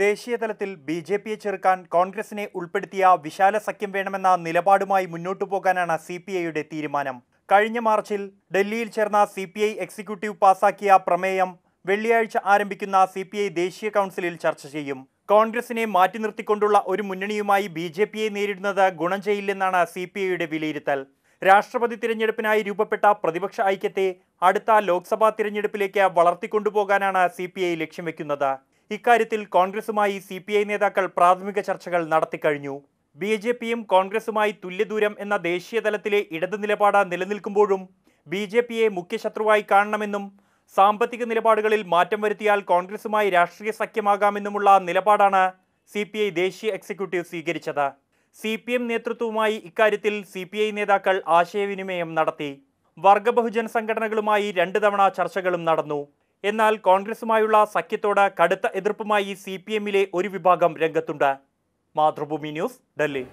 ദേശീയ തലത്തിൽ B J പിയെ ചെറുക്കാൻ കോൺഗ്രസിനെ ഉൾപ്പെടുത്തിയ വിശാല സഖ്യം വേണമെന്ന നിലപാടുമായി മുന്നോട്ടു പോകാനാണ് സി പി ഐയുടെ തീരുമാനം. കഴിഞ്ഞ മാർച്ചിൽ ഡൽഹിയിൽ ചേർന്ന സി പി ഐ എക്സിക്യൂട്ടീവ് പാസാക്കിയ പ്രമേയം വെള്ളിയാഴ്ച ആരംഭിക്കുന്ന സി പി ഐ ദേശീയ കൗൺസിലിൽ ചർച്ച ചെയ്യും. കോൺഗ്രസിനെ മാറ്റി നിർത്തിക്കൊണ്ടുള്ള ഒരു മുന്നണിയുമായി ബി ജെ പിയെ നേരിടുന്നത് ഗുണം ചെയ്യില്ലെന്നാണ് സി പി ഐയുടെ വിലയിരുത്തൽ. രാഷ്ട്രപതി തിരഞ്ഞെടുപ്പിനായി രൂപപ്പെട്ട പ്രതിപക്ഷ ഐക്യത്തെ അടുത്ത ലോക്സഭാ തിരഞ്ഞെടുപ്പിലേക്ക് വളർത്തിക്കൊണ്ടുപോകാനാണ് സി പി ഐ ലക്ഷ്യം വെക്കുന്നത്. ഇക്കാര്യത്തിൽ കോൺഗ്രസുമായി സി പി ഐ നേതാക്കൾ പ്രാഥമിക ചർച്ചകൾ നടത്തിക്കഴിഞ്ഞു. ബി ജെ പിയും കോൺഗ്രസുമായി തുല്യദൂരം എന്ന ദേശീയതലത്തിലെ ഇടതു നിലപാട് നിലനിൽക്കുമ്പോഴും ബി ജെ പിയെ മുഖ്യശത്രുവായി കാണണമെന്നും സാമ്പത്തിക നിലപാടുകളിൽ മാറ്റം വരുത്തിയാൽ കോൺഗ്രസുമായി രാഷ്ട്രീയ സഖ്യമാകാമെന്നുമുള്ള നിലപാടാണ് സി പി ഐ ദേശീയ എക്സിക്യൂട്ടീവ് സ്വീകരിച്ചത്. സി പി എം നേതൃത്വവുമായി ഇക്കാര്യത്തിൽ സി പി ഐ നേതാക്കൾ ആശയവിനിമയം നടത്തി. വർഗ ബഹുജന സംഘടനകളുമായി രണ്ട് തവണ ചർച്ചകളും നടന്നു. എന്നാൽ കോൺഗ്രസുമായുള്ള സഖ്യത്തോട് കടുത്ത എതിർപ്പുമായി സി ഒരു വിഭാഗം രംഗത്തുണ്ട്. മാതൃഭൂമി ന്യൂസ് ഡൽഹി.